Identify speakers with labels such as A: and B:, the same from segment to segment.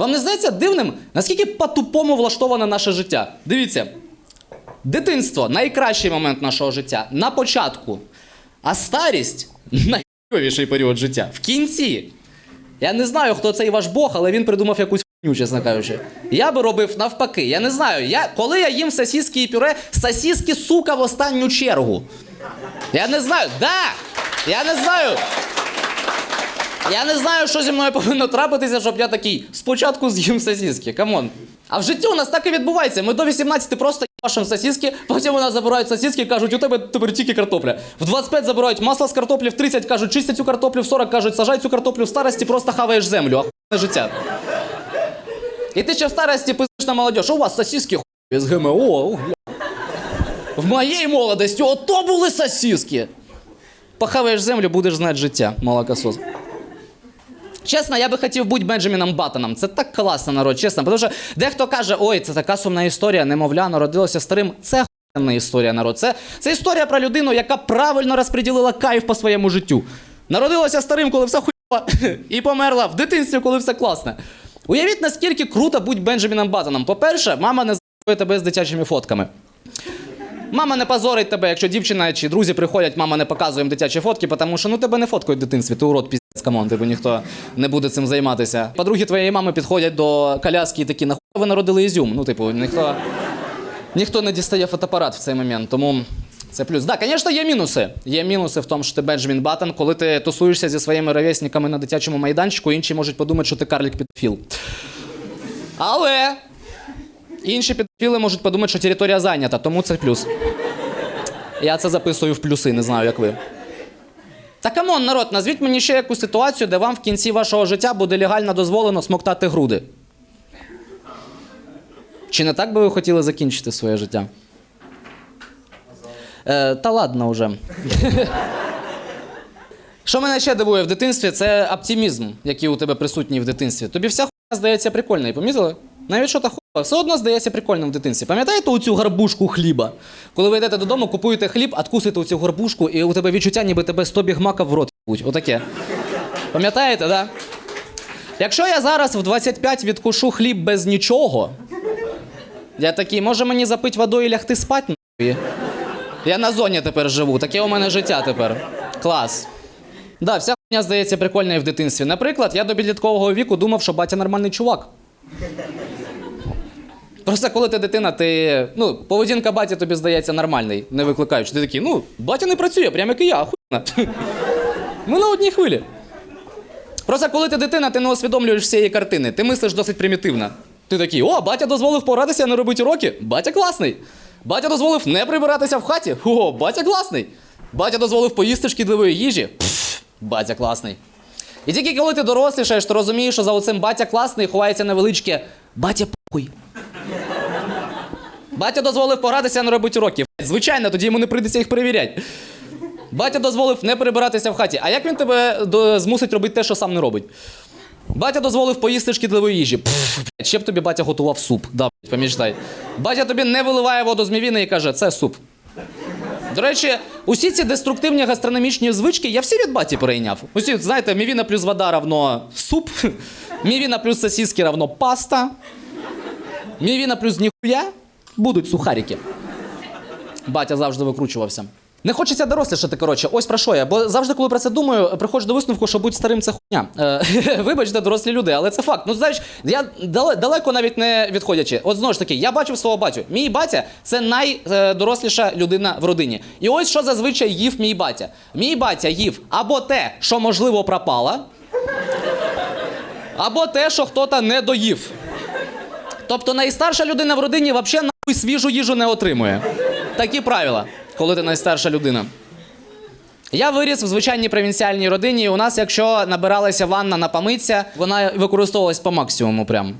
A: Вам не здається дивним, наскільки по-тупому влаштоване наше життя? Дивіться, дитинство найкращий момент нашого життя на початку, а старість найховіший період життя в кінці. Я не знаю, хто цей ваш Бог, але він придумав якусь хуйню, чесно кажучи. Я би робив навпаки. Я не знаю. Я, коли я їм сосіски і пюре, сосіски, сука, в останню чергу. Я не знаю. Да! Я не знаю. Я не знаю, що зі мною повинно трапитися, щоб я такий спочатку з'їм сосіски. Камон. А в житті у нас так і відбувається. Ми до 18 просто їбашимо сосіски, потім у нас забирають сосіски і кажуть, у тебе тепер тільки картопля. В 25 забирають масло з картоплі, в 30 кажуть, чистять цю картоплю, в 40 кажуть, сажай цю картоплю, в старості просто хаваєш землю. Ахуєнне життя. І ти ще в старості пиздиш на молодь, у вас сосиски хуй з ГМО. бля. В моїй молодості ото були сосиски. Похаваєш землю, будеш знати життя, молокосос. Чесно, я би хотів бути Бенджаміном Баттоном. Це так класно, народ, чесно. Тому що дехто каже, ой, це така сумна історія, немовля, народилося старим. Це охуєнна історія, народ. Це, це історія про людину, яка правильно розподілила кайф по своєму життю. Народилася старим, коли все хуйово, і померла в дитинстві, коли все класне. Уявіть, наскільки круто бути Бенджаміном Баттоном. По-перше, мама не з**ує тебе з дитячими фотками. Мама не позорить тебе, якщо дівчина чи друзі приходять, мама не показує їм дитячі фотки, тому що ну тебе не фоткають в дитинстві, ти урод піздець, камон, типу ніхто не буде цим займатися. Подруги твоєї мами підходять до коляски і такі, нахуй ви народили ізюм. Ну, типу, ніхто, ніхто не дістає фотоапарат в цей момент, тому. Це плюс. Так, да, звісно, є мінуси. Є мінуси в тому, що ти Бенджамін Баттон, коли ти тусуєшся зі своїми ровесниками на дитячому майданчику, інші можуть подумати, що ти карлік підфіл. Але інші підфіли можуть подумати, що територія зайнята, тому це плюс. Я це записую в плюси, не знаю, як ви. Та камон, народ, назвіть мені ще якусь ситуацію, де вам в кінці вашого життя буде легально дозволено смоктати груди. Чи не так би ви хотіли закінчити своє життя? Е, та ладно вже. Що мене ще дивує в дитинстві, це оптимізм, який у тебе присутній в дитинстві. Тобі вся хуйня здається прикольною, помітили? Навіть що та все одно здається прикольним в дитинстві. Пам'ятаєте оцю гарбушку хліба? Коли ви йдете додому, купуєте хліб, откусуєте оцю гарбушку, і у тебе відчуття, ніби тебе 100 бігмаків в рот їбуть. Отаке. Пам'ятаєте, да? Якщо я зараз в 25 відкушу хліб без нічого, я такий, може мені запити водою і лягти спать? нахуй? Я на зоні тепер живу, таке у мене життя тепер. Клас. Да, вся хуйня здається прикольною в дитинстві. Наприклад, я до підліткового віку думав, що батя нормальний чувак. Просто коли ти дитина, ти. Ну, поведінка баті тобі здається нормальний, не викликаючи. Ти такий, ну, батя не працює, прям як і я, ахуєнно. Ми на одній хвилі. Просто коли ти дитина, ти не усвідомлюєш всієї картини, ти мислиш досить примітивно. Ти такий, о, батя дозволив поратися не робити уроки. Батя класний. Батя дозволив не прибиратися в хаті. О, батя класний. Батя дозволив поїсти шкідливої їжі. Пф, батя класний. І тільки коли ти дорослішаєш, ти розумієш, що за оцим батя класний ховається невеличке батя похуй. Батя дозволив погратися не робити уроки. Звичайно, тоді йому не прийдеться їх перевіряти. Батя дозволив не прибиратися в хаті. А як він тебе змусить робити те, що сам не робить? Батя дозволив поїсти шкідливої їжі. Пф, ще б тобі батя готував суп. Да, помічтай. Батя тобі не виливає воду з мівіни і каже, це суп. До речі, усі ці деструктивні гастрономічні звички я всі від баті перейняв. Усі, знаєте, мівіна плюс вода равно суп, мівіна плюс сосиски равно паста, мівіна плюс ніхуя будуть сухарики. Батя завжди викручувався. Не хочеться дорослішати, коротше, ось про що я. Бо завжди, коли про це думаю, приходжу до висновку, що будь старим це хуйня. Е, вибачте, дорослі люди, але це факт. Ну, знаєш, я далеко навіть не відходячи. От знову ж таки, я бачив свого батю. Мій батя це найдоросліша людина в родині. І ось що зазвичай їв мій батя. Мій батя їв або те, що можливо пропало, або те, що хто-то не доїв. Тобто найстарша людина в родині взагалі свіжу їжу не отримує. Такі правила, коли ти найстарша людина. Я виріс в звичайній провінціальній родині, і у нас, якщо набиралася ванна на помитися, вона використовувалась по максимуму прям.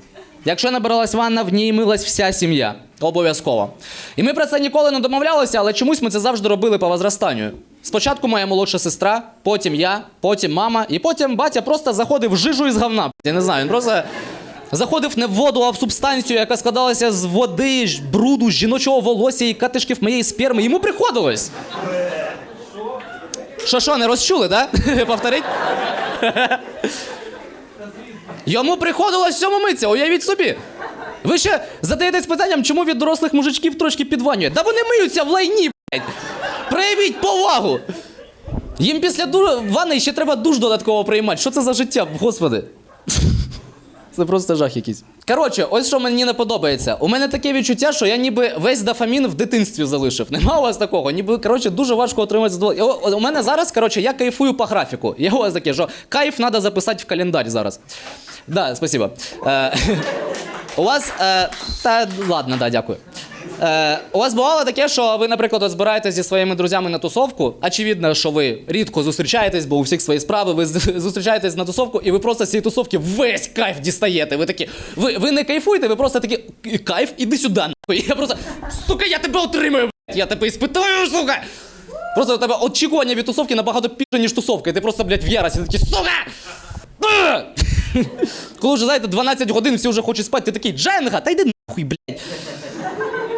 A: Якщо набиралась ванна, в ній милась вся сім'я. Обов'язково. І ми про це ніколи не домовлялися, але чомусь ми це завжди робили по возрастанню. Спочатку моя молодша сестра, потім я, потім мама, і потім батя просто заходив в жижу із говна. Я не знаю, він просто заходив не в воду, а в субстанцію, яка складалася з води, бруду, жіночого волосся і катишків моєї сперми. Йому приходилось. Що що, не розчули, да? Повторить? Йому приходилось всьому митися, уявіть собі. Ви ще задаєтесь питанням, чому від дорослих мужичків трошки підванює. Да вони миються в лайні, блядь. Проявіть повагу. Їм після ду- ванни ще треба душ додатково приймати. Що це за життя, господи? Це просто жах якийсь. Коротше, ось що мені не подобається. У мене таке відчуття, що я ніби весь дофамін в дитинстві залишив. Нема у вас такого. Ніби коротше дуже важко отримати задоволення. У мене зараз, коротше, я кайфую по графіку. Я у вас таке, що кайф треба записати в календар зараз. Да, спасибо. Е, у вас. Е, та ладно, да, дякую. Е, у вас бувало таке, що ви, наприклад, збираєтесь зі своїми друзями на тусовку. Очевидно, що ви рідко зустрічаєтесь, бо у всіх свої справи. Ви зустрічаєтесь на тусовку, і ви просто з цієї тусовки весь кайф дістаєте. Ви такі, ви, ви не кайфуєте, ви просто такі, «І кайф, іди сюди. нахуй». Я просто, сука, я тебе отримаю, блядь, я тебе іспитаю, сука. Просто у тебе очікування від тусовки набагато більше, ніж тусовка. І ти просто, блядь, в ярості такий, сука! Коли вже, знаєте, 12 годин всі вже хочуть спати, ти такий, Дженга, та йди нахуй, блядь.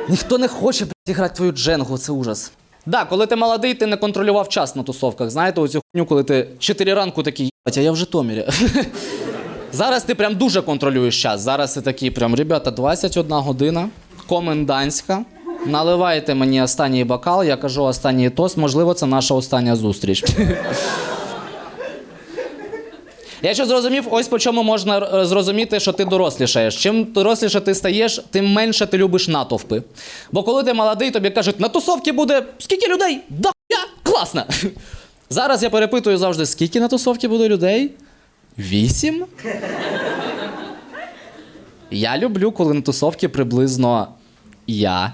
A: Ніхто не хоче грати твою дженгу, це ужас. Да, коли ти молодий, ти не контролював час на тусовках. Знаєте, оцю хуйню, коли ти 4 ранку такий, «Єбать, а я в Житомирі. Зараз ти прям дуже контролюєш час. Зараз ти такий, прям, ребята, 21 година, комендантська. Наливайте мені останній бокал, я кажу останній тост, можливо, це наша остання зустріч. Я ще зрозумів, ось по чому можна е, зрозуміти, що ти дорослішаєш. Чим доросліше ти стаєш, тим менше ти любиш натовпи. Бо коли ти молодий, тобі кажуть, на тусовці буде скільки людей? Да я класно. Зараз я перепитую завжди, скільки на тусовці буде людей? Вісім? Я люблю, коли на тусовці приблизно я.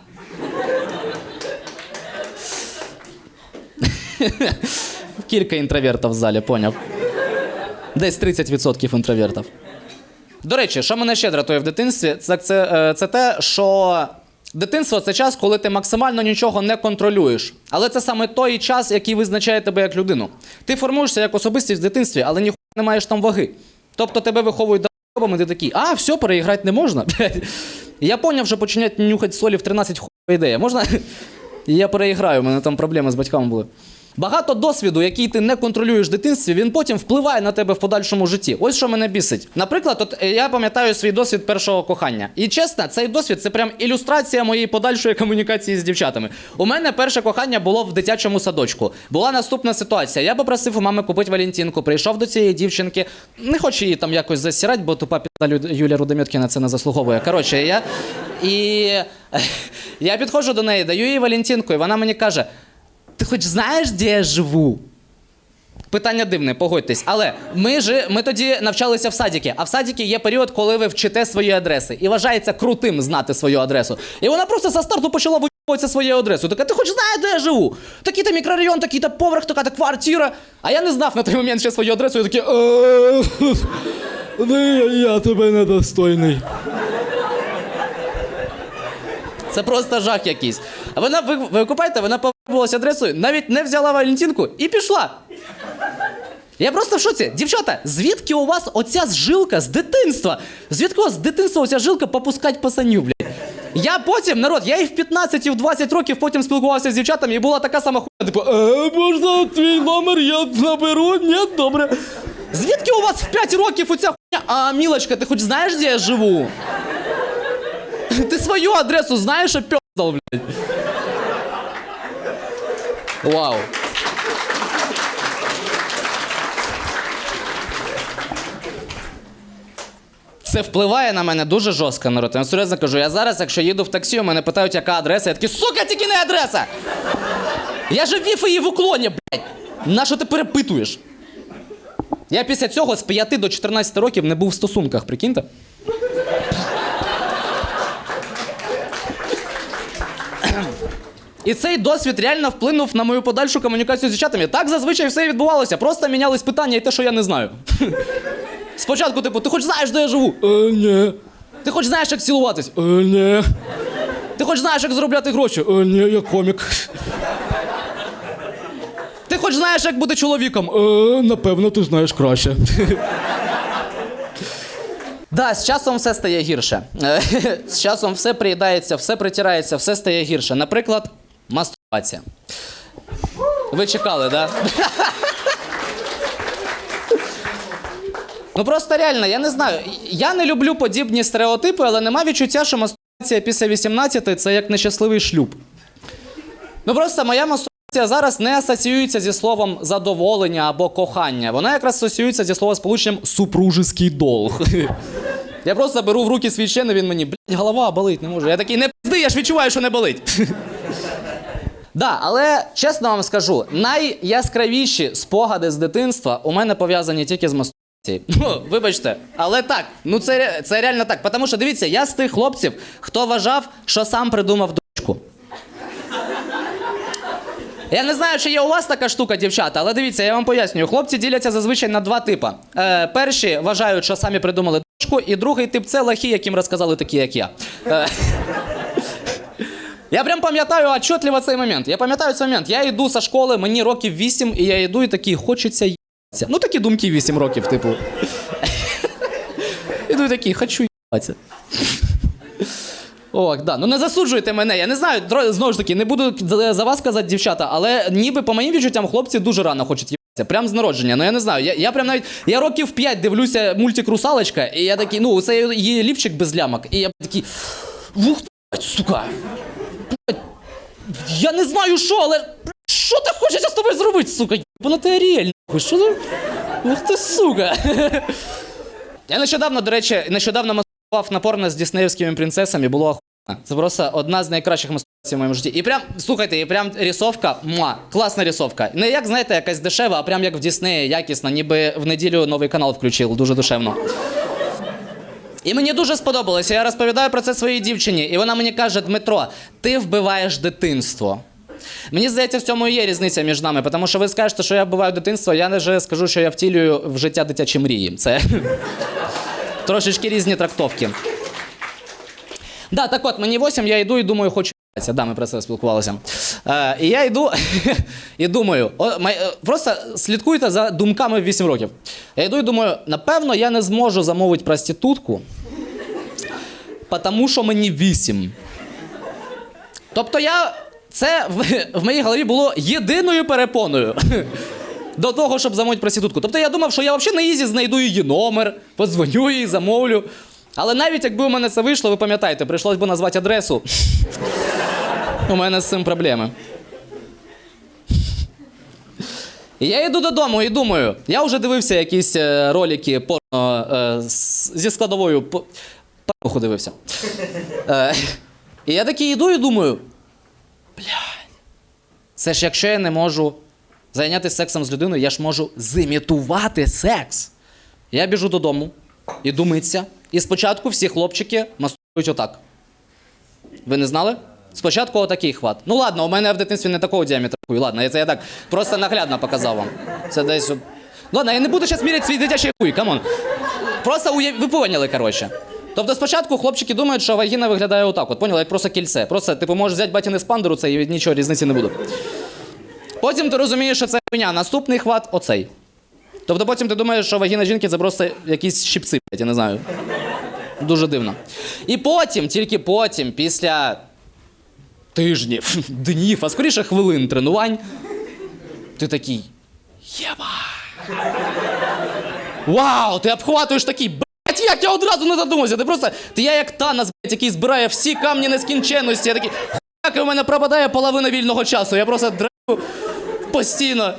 A: Кілька інтровертів в залі, поняв. Десь 30% інтровертів. До речі, що мене ще дратує в дитинстві, це, це, е, це те, що дитинство це час, коли ти максимально нічого не контролюєш. Але це саме той час, який визначає тебе як людину. Ти формуєшся як особистість в дитинстві, але ніхуя не маєш там ваги. Тобто тебе виховують до ти такий, а, все, переіграти не можна. Я поняв, що починати нюхати солі в 13 хуйова ідея. Можна? Я переіграю, у мене там проблеми з батьками були. Багато досвіду, який ти не контролюєш в дитинстві, він потім впливає на тебе в подальшому житті. Ось що мене бісить. Наприклад, от е, я пам'ятаю свій досвід першого кохання. І чесно, цей досвід це прям ілюстрація моєї подальшої комунікації з дівчатами. У мене перше кохання було в дитячому садочку. Була наступна ситуація. Я попросив у мами купити Валентинку, прийшов до цієї дівчинки. Не хочу її там якось засірати, бо тупа піда Лю- Юлія Рудоміткіна це не заслуговує. Коротше, я. І я підходжу до неї, даю їй Валентинку, і вона мені каже: ти хоч знаєш, де я живу? Питання дивне, погодьтесь. Але ми ж ми тоді навчалися в садіки, а в садіки є період, коли ви вчите свої адреси. І вважається крутим знати свою адресу. І вона просто за старту почала виїбуватися своєю адресою. Така, ти хоч знаєш, де я живу? Такий-то мікрорайон, такий-то поверх, така-то квартира. А я не знав на той момент ще свою адресу, і такий. «Е,
B: я тебе недостойний.
A: Це просто жах якийсь. А вона, ви, ви купаєте, вона повибулася адресою, навіть не взяла Валентинку і пішла. Я просто в шоці. Дівчата, звідки у вас оця жилка з дитинства? Звідки у вас з дитинства оця жилка попускать пасаню, блядь? Я потім, народ, я і в 15, і в 20 років потім спілкувався з дівчатами, і була така сама хуйня, типу,
B: Е, можна твій номер я наберу? Ні, добре.
A: звідки у вас в 5 років оця хуйня? А, Мілочка, ти хоч знаєш, де я живу? Ти свою адресу знаєш, а пьоздал, блядь. Вау. Це впливає на мене дуже жорстко, народ. Я серйозно кажу, я зараз, якщо їду в таксі, у мене питають, яка адреса, я такий, сука, тільки не адреса! Я же вів її в уклоні, блядь! На що ти перепитуєш? Я після цього з 5 до 14 років не був в стосунках, прикиньте? І цей досвід реально вплинув на мою подальшу комунікацію з дівчатами. Так зазвичай все відбувалося. Просто мінялись питання і те, що я не знаю. Спочатку, типу, ти хоч знаєш, де я живу?
B: Е, ні.
A: Ти хоч знаєш, як цілуватись?
B: Е, ні.
A: Ти хоч знаєш, як заробляти гроші?
B: Е, ні, я комік.
A: Ти хоч знаєш, як бути чоловіком?
B: Е, напевно, ти знаєш краще.
A: Да, з часом все стає гірше. Е, З часом все приїдається, все притирається, все стає гірше. Наприклад, мастурбація. Ви чекали, да? Ну просто реально, я не знаю. Я не люблю подібні стереотипи, але нема відчуття, що мастурбація після 18 це як нещасливий шлюб. Ну просто моя мастурбація зараз не асоціюється зі словом задоволення або кохання. Вона якраз асоціюється зі словосполученням супружеский долг. Я просто беру в руки свій член, і він мені, блядь, голова болить, не можу. Я такий, не пизди, я ж відчуваю, що не болить. Да, але чесно вам скажу, найяскравіші спогади з дитинства у мене пов'язані тільки з мастурбацією. Ну, вибачте, але так, ну це, це реально так. Тому що дивіться, я з тих хлопців, хто вважав, що сам придумав дочку. Я не знаю, чи є у вас така штука, дівчата, але дивіться, я вам пояснюю. Хлопці діляться зазвичай на два типи. Е, перші вважають, що самі придумали дочку, і другий тип це лахи, яким розказали такі, як я. Е, я прям пам'ятаю отчетливо цей момент. Я пам'ятаю цей момент. Я йду зі школи, мені років 8, і я йду і такий, хочеться їбатися. Ну такі думки 8 років, типу. Іду і такий, хочу їбатися. О, да. Ну не засуджуйте мене. Я не знаю, знову ж таки, не буду за вас казати, дівчата, але ніби по моїм відчуттям хлопці дуже рано хочуть їбатися. Прям з народження. Ну я не знаю. Я, я прям навіть. Я років 5 дивлюся мультик Русалочка, і я такий, ну, це її лівчик без лямок. І я такий. Ух, блядь, сука. Я не знаю що, але. Що ти хочеш з тобою зробити, сука? Вона ти реально. Що ти? Ух ти, сука. Я нещодавно, до речі, нещодавно мастурбував на порно з діснеївськими принцесами, було охуєнно. Це просто одна з найкращих мастурбацій в моєму житті. І прям, слухайте, і прям рисовка, муа, класна рисовка. Не як, знаєте, якась дешева, а прям як в Діснеї, якісна, ніби в неділю новий канал включив, дуже душевно. І мені дуже сподобалося. Я розповідаю про це своїй дівчині, і вона мені каже: Дмитро, ти вбиваєш дитинство. Мені здається, в цьому і є різниця між нами, тому що ви скажете, що я вбиваю дитинство, я вже скажу, що я втілюю в життя дитячі мрії. Це трошечки різні трактовки. Да, так от, мені 8, я йду і думаю, хочу. Да, ми про це спілкувалися. Е, і я йду і думаю, е, просто слідкуйте за думками в 8 років. Я йду і думаю, напевно, я не зможу замовити проститутку, тому що мені 8. Тобто я. Це в, в моїй голові було єдиною перепоною. До того, щоб замовити проститутку. Тобто я думав, що я взагалі на ізі знайду її номер, подзвоню їй, замовлю. Але навіть якби у мене це вийшло, ви пам'ятаєте, прийшлось би назвати адресу. У мене з цим проблеми. І я йду додому і думаю, я вже дивився якісь е, ролики порно е, зі складовою. по- Порнуху дивився. Е, і я такий йду і думаю, це ж якщо я не можу зайнятися сексом з людиною, я ж можу зимітувати секс. Я біжу додому, іду митися, і спочатку всі хлопчики мастують отак. Ви не знали? Спочатку отакий хват. Ну ладно, у мене в дитинстві не такого діаметру. хуй, Ладно, я це я так просто наглядно показав вам. Це десь. Ладно, я не буду зараз міряти свій дитячий хуй, камон. Просто уяв... ви поняли, коротше. Тобто спочатку хлопчики думають, що вагіна виглядає отак, от поняли, як просто кільце. Просто, типу, можеш взяти батіни спандеру, це і нічого різниці не буде. Потім ти розумієш, що це хуйня. Наступний хват оцей. Тобто потім ти думаєш, що вагіна жінки це просто якісь щипці, я не знаю. Дуже дивно. І потім, тільки потім, після тижнів, днів, а скоріше хвилин тренувань, ти такий. Єба! Вау! Ти обхватуєш такий, блять, як я одразу не задумався. Ти просто, ти я як Танос, блять, який збирає всі камні нескінченності. Я такий, хуяк, і у мене пропадає половина вільного часу. Я просто драю постійно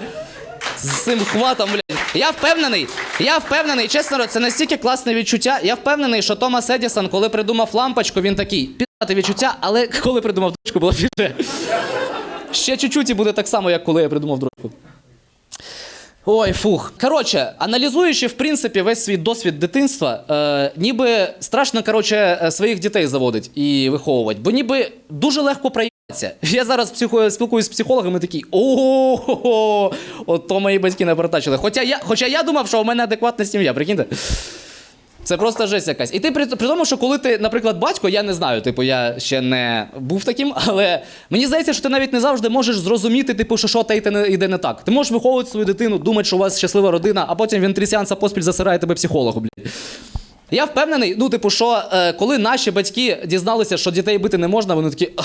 A: з цим хватом, блядь. Я впевнений, я впевнений, чесно, це настільки класне відчуття. Я впевнений, що Томас Едісон, коли придумав лампочку, він такий, відчуття, але коли придумав дочку, було піде. Ще чуть-чуть і буде так само, як коли я придумав дрочку. Ой, фух. Коротше, аналізуючи, в принципі, весь свій досвід дитинства, е, ніби страшно, коротше, е, своїх дітей заводить і виховувати, бо ніби дуже легко проїбатися. Я зараз психо, спілкуюсь з психологами такий, о, от то мої батьки не протачили. Хоча я, хоча я думав, що у мене адекватна сім'я, прикиньте. Це просто жесть якась. І ти при, при тому, що коли ти, наприклад, батько, я не знаю, типу, я ще не був таким, але мені здається, що ти навіть не завжди можеш зрозуміти, типу, що що та йде не, йде не так. Ти можеш виховувати свою дитину, думати, що у вас щаслива родина, а потім він три сеанса поспіль засирає тебе психологу, блядь. Я впевнений, ну, типу, що е, коли наші батьки дізналися, що дітей бити не можна, вони такі.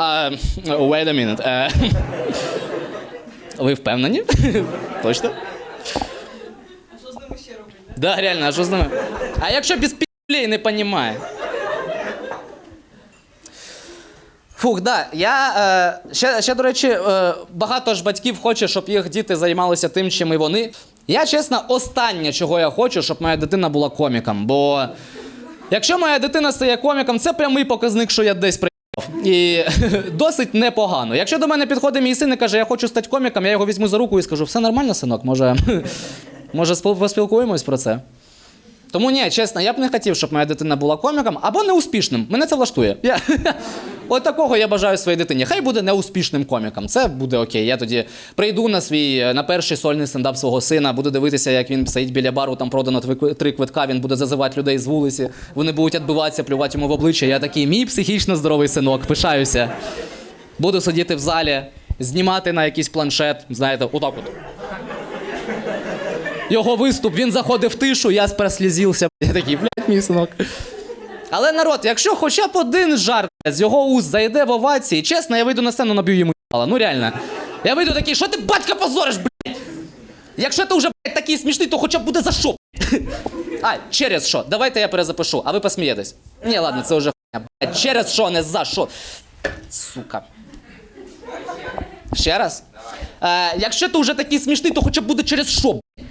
A: А, wait a minute. Е, Ви впевнені? Точно? Да, реально, а що з ними? А якщо без пі***лей не понімає? Фух, да. Я е, ще, ще, до речі, е, багато ж батьків хоче, щоб їх діти займалися тим, чим і вони. Я, чесно, останнє, чого я хочу, щоб моя дитина була коміком. Бо якщо моя дитина стає коміком, це прямий показник, що я десь приїхав. І досить непогано. Якщо до мене підходить мій син і каже, я хочу стати коміком, я його візьму за руку і скажу, все нормально, синок, може, може спіл- поспілкуємось про це. Тому ні, чесно, я б не хотів, щоб моя дитина була коміком або неуспішним. Мене це влаштує. Я... От такого я бажаю своїй дитині. Хай буде неуспішним коміком. Це буде окей. Я тоді прийду на свій на перший сольний стендап свого сина, буду дивитися, як він стоїть біля бару, там продано три квитка, він буде зазивати людей з вулиці. Вони будуть відбиватися, плювати йому в обличчя. Я такий, мій психічно здоровий синок, пишаюся. Буду сидіти в залі, знімати на якийсь планшет, знаєте, отак от. Його виступ, він заходив в тишу, я прослізівся. Я такий, блядь, мій синок. Але народ, якщо хоча б один жарт з його уст зайде в овації, чесно, я вийду на сцену, наб'ю йому їбала. Ну реально. Я вийду такий, що ти батька позориш, блядь? Якщо ти вже блядь, такий смішний, то хоча б буде за що. А, через що? Давайте я перезапишу, а ви посмієтесь. Ні, ладно, це вже хуйня. блядь. Через що, не за що. Сука. Ще раз? Е, якщо ти вже такий смішний, то хоча б буде через що. блядь?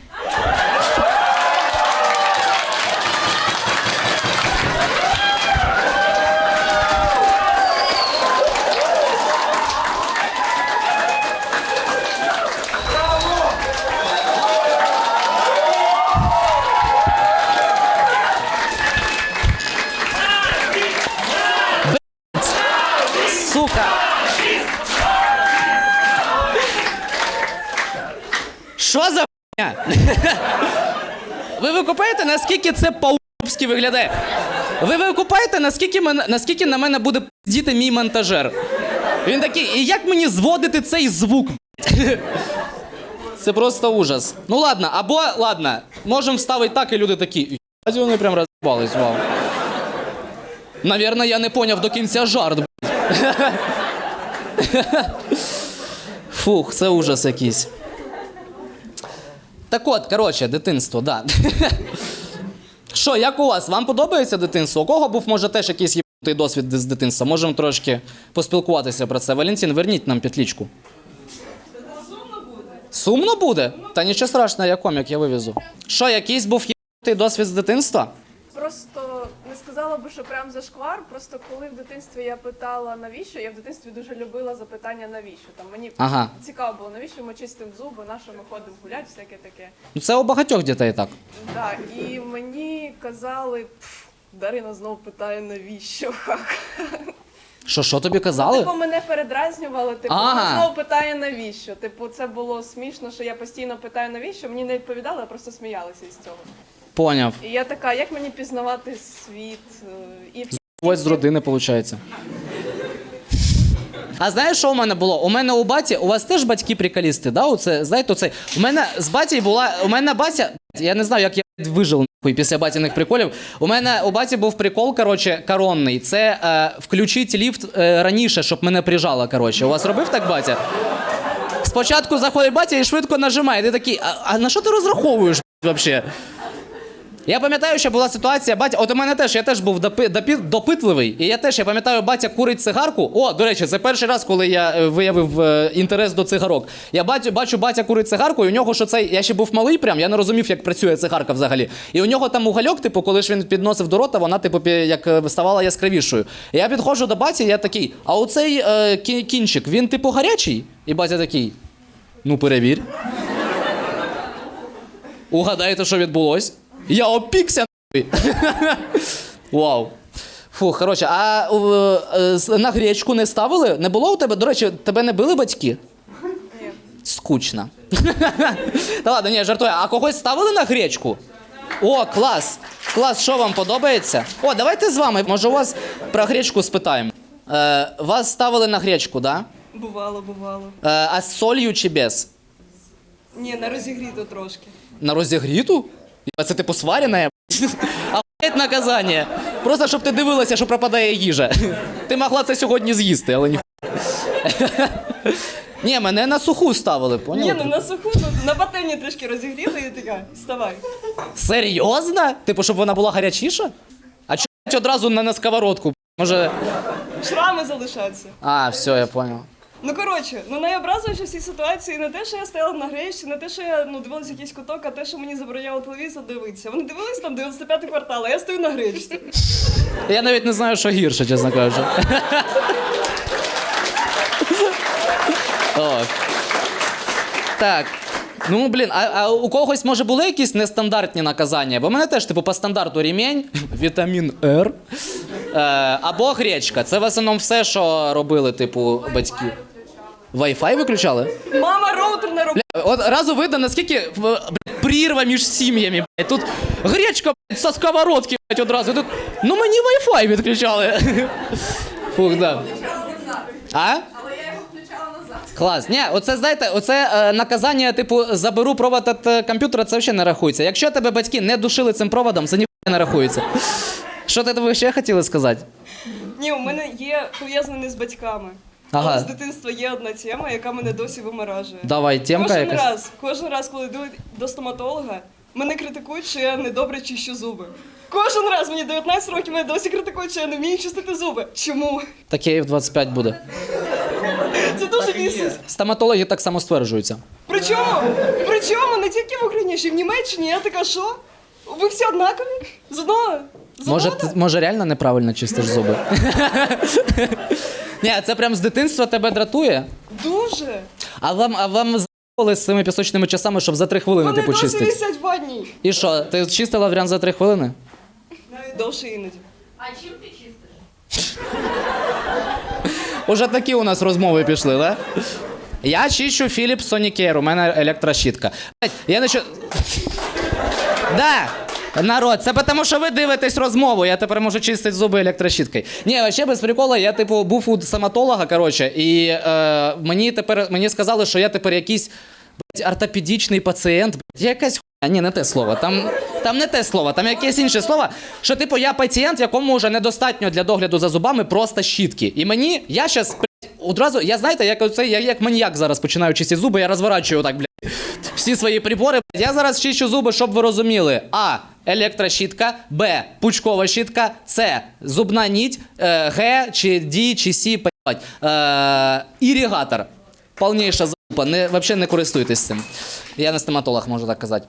A: Що за хуйня? Ви викупаєте, наскільки це по-упськи виглядає? Ви викупаєте, наскільки, мене, наскільки на мене буде діти мій монтажер? Він такий, і як мені зводити цей звук? Це просто ужас. Ну ладно, або ладно, можемо вставити так, і люди такі. «Єбать, вони прям розбались, вау. Навірно, я не поняв до кінця жарт. Фух, це ужас якийсь. Так от, коротше, дитинство, да. Що, як у вас? Вам подобається дитинство? У кого був, може, теж якийсь єбнутий досвід з дитинства? Можемо трошки поспілкуватися про це. Валентин, верніть нам петлічку. Сумно буде. Сумно буде? Та нічого страшного, я комік, я вивезу. Що, якийсь був єбнутий досвід з дитинства?
C: Просто сказала би, що прям зашквар. Просто коли в дитинстві я питала навіщо, я в дитинстві дуже любила запитання навіщо. Там мені
A: Ага.
C: цікаво було, навіщо ми чистимо зуби, на що ми ходимо гуляти, всяке таке.
A: Ну, це у багатьох дітей так.
C: Да, і мені казали, «Пф, Дарина знову питає, навіщо? Ха-ха».
A: Що, що тобі казали?
C: Типу мене передразнювали, типу,
A: Ага.
C: вона знову питає навіщо. Типу, це було смішно, що я постійно питаю навіщо. Мені не відповідали, а просто сміялися із цього.
A: Поняв.
C: І я така, як мені пізнавати світ? Е, І
A: Ось з родини, виходить. А знаєш, що у мене було? У мене у баті, у вас теж батьки приколісти, да? Оце, знаєте, оце. У мене з баті була. У мене батя. Я не знаю, як я вижив нахуй після батіних приколів. У мене у баті був прикол, коротше, коронний. Це е, включіть ліфт е, раніше, щоб мене прижало. Коротше. У вас робив так батя? Спочатку заходить батя і швидко нажимає. Ти такий, а, а на що ти розраховуєш взагалі? Я пам'ятаю, що була ситуація, батя, от у мене теж, я теж був допи, допитливий, і я теж, я пам'ятаю, батя курить цигарку. О, до речі, це перший раз, коли я е, виявив е, інтерес до цигарок. Я бачу, бачу, батя курить цигарку, і у нього що цей, я ще був малий, прям, я не розумів, як працює цигарка взагалі. І у нього там угольок, типу, коли ж він підносив до рота, вона, типу, як е, ставала яскравішою. Я підходжу до баті, я такий, а оцей е, кі- кінчик, він, типу, гарячий? І батя такий, ну перевір. Угадайте, що відбулось? Я опікся. Вау. Фу, коротше, а е, на гречку не ставили? Не було у тебе? До речі, тебе не били батьки?
C: Ні.
A: Скучно. Та ладно, ні, жартую. А когось ставили на гречку? О, клас! Клас, що вам подобається? О, давайте з вами. Може, у вас про гречку спитаємо. Е, вас ставили на гречку, да?
D: Бувало, бувало.
A: Е, а з солью чи без?
D: Ні, на розігріто трошки.
A: На розігріту? Це типу сварене? Охуєть наказання. Просто щоб ти дивилася, що пропадає їжа. Ти могла це сьогодні з'їсти, але ні. Ні, мене на суху ставили,
D: Ні, ну на суху, ну, на батені трішки розігріли і така, вставай.
A: Серйозно? Типу, щоб вона була гарячіша? А чого одразу на, на сковородку? Може.
D: Шрами залишаться.
A: А, все, я понял.
D: Ну коротше, ну найобразливіше в цій ситуації не те, що я стояла на гречці, не те, що я ну дивилася якийсь куток, а те, що мені забороняли телевізор дивитися. Вони дивились там 95 квартал, а я стою на гречці.
A: Я навіть не знаю, що гірше, чесно кажучи. Так. Ну, блін, а, а у когось може були якісь нестандартні наказання? Бо в мене теж, типу, по стандарту рімень, вітамін Р. Е, або гречка. Це в основному все, що робили, типу, батьки. Wi-Fi виключали?
D: Мама роутер не робила.
A: От разу видно, наскільки в- блядь, прірва між сім'ями. блядь. Тут гречка блядь, со сковородки блядь, одразу. Тут, ну мені Wi-Fi відключали. Фух, да. А? Клас. Ні, оце знаєте, оце е, наказання, типу, заберу провод від е, комп'ютера, це взагалі не рахується. Якщо тебе батьки не душили цим проводом, це ніхуя не рахується. Що ти ви ще хотіли сказати?
D: Ні, у мене є пов'язане з батьками.
A: Ага.
D: Але з дитинства є одна тема, яка мене досі виморажує.
A: Давай, темка
D: кожен
A: якась.
D: раз, кожен раз, коли йду до стоматолога, мене критикують, що я недобре чищу зуби. Кожен раз мені 19 років мене досі критикують, що я не вмію чистити зуби. Чому?
A: Таке і в 25 буде.
D: Це дуже бісить.
A: Стоматологи так само стверджуються.
D: Причому, причому не тільки в Україні, ще й в Німеччині. Я така, що? Ви всі однакові? З одного?
A: Може, ти, може реально неправильно чистиш зуби? Ні, це прям з дитинства тебе дратує.
D: Дуже.
A: А вам, а вам з**ли з цими пісочними часами, щоб за три хвилини
D: Вони
A: типу
D: досі висять в ванні.
A: І що, ти чистила варіант за три хвилини?
D: Навіть довше іноді.
C: А чим ти чистиш?
A: Уже такі у нас розмови пішли, да? Я чищу Philips Sonicare, у мене електрощітка. Блядь, Я не чу... Да! Народ, це тому, що ви дивитесь розмову, я тепер можу чистити зуби електрощіткою. Ні, вообще без приколу, я типу був у стоматолога, коротше, і е, мені тепер мені сказали, що я тепер якийсь блядь, ортопедичний пацієнт. Блядь, якась хуйня, ні, не те слово. Там, там не те слово, там якесь інше слово. Що, типу, я пацієнт, якому вже недостатньо для догляду за зубами просто щітки. І мені, я блядь, одразу, я знаєте, як оце, я як маніяк зараз починаю чистити зуби, я розворачую блядь, всі свої прибори. Я зараз чищу зуби, щоб ви розуміли. А. Електрощітка, Б. Пучкова щітка, С. Зубна ніть, е, Г чи Д чи С, поїбать. Е, іригатор. Повніша залупа, не, взагалі не користуйтесь цим. Я не стоматолог, можу так казати.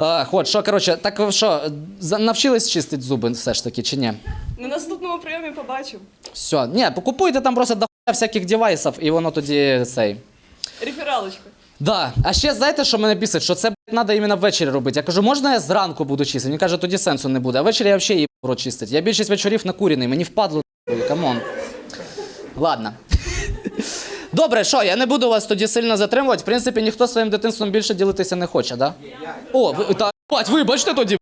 A: Е, от, що, коротше, так ви що, за- навчились чистити зуби все ж таки, чи ні?
D: На наступному прийомі побачив.
A: Все, ні, покупуйте там просто до всяких девайсів, і воно тоді цей.
D: Рефералочка.
A: Да. А ще знаєте, що мене бісить? Що це треба іменно ввечері робити. Я кажу, можна я зранку буду чистити? Він каже, тоді сенсу не буде. А ввечері я взагалі її рот чистить. Я більшість вечорів накурений, мені впадло. Камон. Ладно. Добре, що, я не буду вас тоді сильно затримувати. В принципі, ніхто своїм дитинством більше ділитися не хоче, да? О, ви, та, бать, вибачте тоді.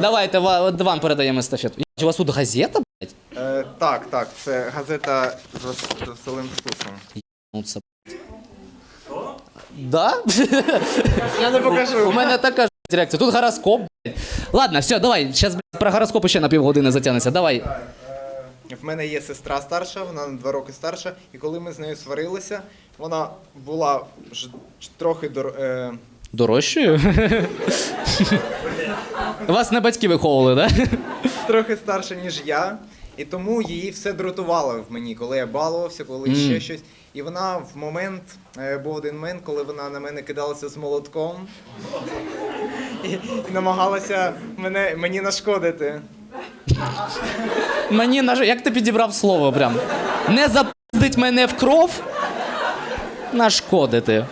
A: Давайте ва- вам передаємо естафету. У вас тут газета, блядь?
E: Е, так, так, це газета з веселим спусом.
A: Ну, це... Да?
E: Я не
A: У мене така ж дирекція. Тут гороскоп. блядь. Ладно, все, давай. Зараз про гороскоп ще на півгодини затягнеться. Давай.
E: В мене є сестра старша, вона на два роки старша, і коли ми з нею сварилися, вона була ж трохи дор... е,
A: Дорожчою? Вас не батьки виховували, да?
E: трохи старша, ніж я. І тому її все дратувало в мені, коли я балувався, коли
A: Мгм.
E: ще щось. І вона в момент, е, був один момент, коли вона на мене кидалася з молотком і, і намагалася мене, мені нашкодити.
A: Мені на як ти підібрав слово прям? Не запиздить мене в кров, нашкодити.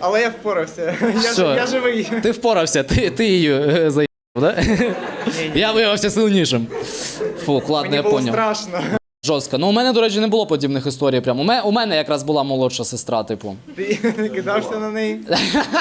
E: Але я впорався. Я, я живий.
A: Ти впорався, ти, ти її е, да? Я виявився сильнішим. Фух, ладно,
E: Мені
A: я
E: було
A: поняв.
E: страшно.
A: Жорстко. Ну, у мене, до речі, не було подібних історій. Прям. У, мене, у мене якраз була молодша сестра, типу.
E: Ти кидався на неї.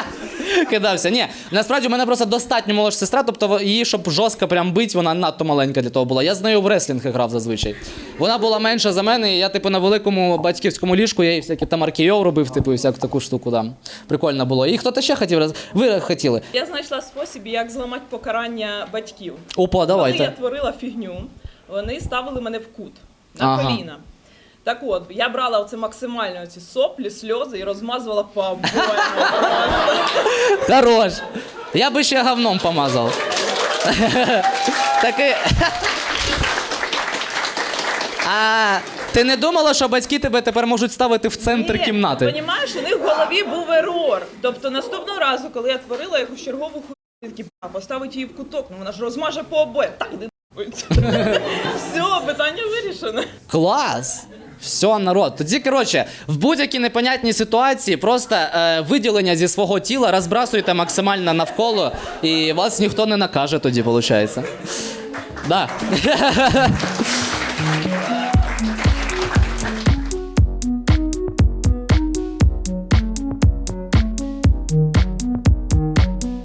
A: Кидався. Ні, насправді у мене просто достатньо молодша сестра, тобто її, щоб жорстко прям бить, вона надто маленька для того була. Я з нею в реслінг грав зазвичай. Вона була менша за мене, і я, типу, на великому батьківському ліжку я їй всякі там аркійов робив, типу, і всяку таку штуку. Да. Прикольно було. І хто-то ще хотів роз... Ви хотіли.
F: Я знайшла спосіб, як зламати покарання батьків.
A: Опа,
F: Коли я творила фігню, вони ставили мене в кут на
A: Ага.
F: коліна. Так от, я брала оце максимально ці соплі, сльози і розмазувала по обоям.
A: Хорош. Я би ще говном помазав. Таки. А ти не думала, що батьки тебе тепер можуть ставити в центр кімнати?
F: Понімаєш, у них в голові був ерор. Тобто наступного разу, коли я творила якусь чергову хуйню, такі, «Ба, поставить її в куток, ну вона ж розмаже по обоє. Так, іди нахуй». Все, питання вирішено.
A: Клас! Все, народ. Тоді, коротше, в будь-якій непонятній ситуації просто е, виділення зі свого тіла розбрасуйте максимально навколо, і вас ніхто не накаже тоді, виходить. Да.